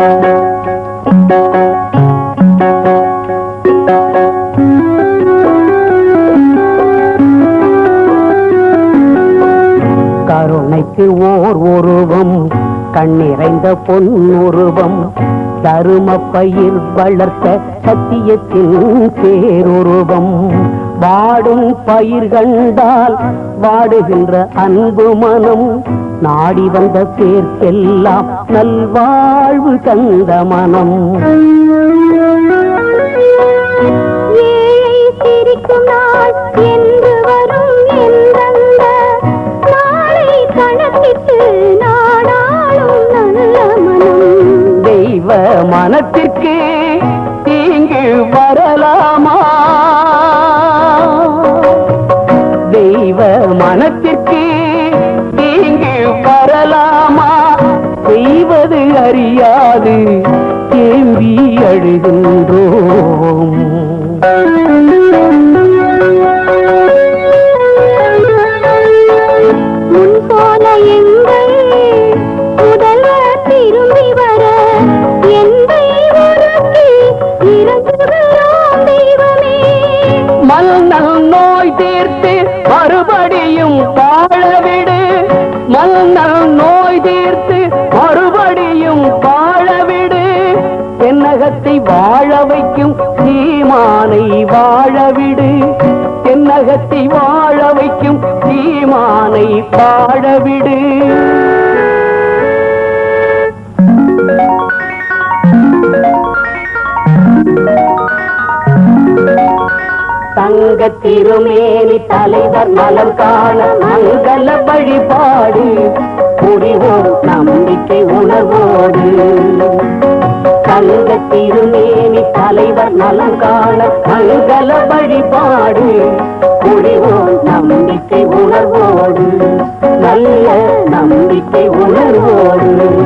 கருணைக்கு ஓர் உருவம் கண்ணிறைந்த பொன் உருவம் தரும பயிர் வளர்த்த சத்தியத்தின் பேருருவம். வாடும் பயிர் கண்டால் வாடுகின்ற அன்பு மனம். நாடி வந்த பேர்க்கெல்லாம் நல்வாழ்வு தந்த மனம். தெய்வ மனத்திற்கு தீங்கு வரலாமா? தீங்கு வரலாமா செய்வது அறியாது தேம்பி அழுகின்றோம் மன்னல் நோய் தீர்த்து மறுபடியும் மன்னல் நோய் தீர்த்து மறுபடியும் வாழவிடு. தென்னகத்தை வாழ வைக்கும் சீமானை வாழவிடு. தென்னகத்தை வாழ வைக்கும் சீமானை வாழவிடு. தங்க திருமேனி தலைவர் நலம் காண மங்கள வழிபாடு. புரிவோம் நம்பிக்கை உணர்வோடு. தங்க திருமேனி தலைவர் நலம் காண மங்கள வழிபாடு. புரிவோம் நம்பிக்கை உணர்வோடு. நல்ல நம்பிக்கை உணர்வோடு.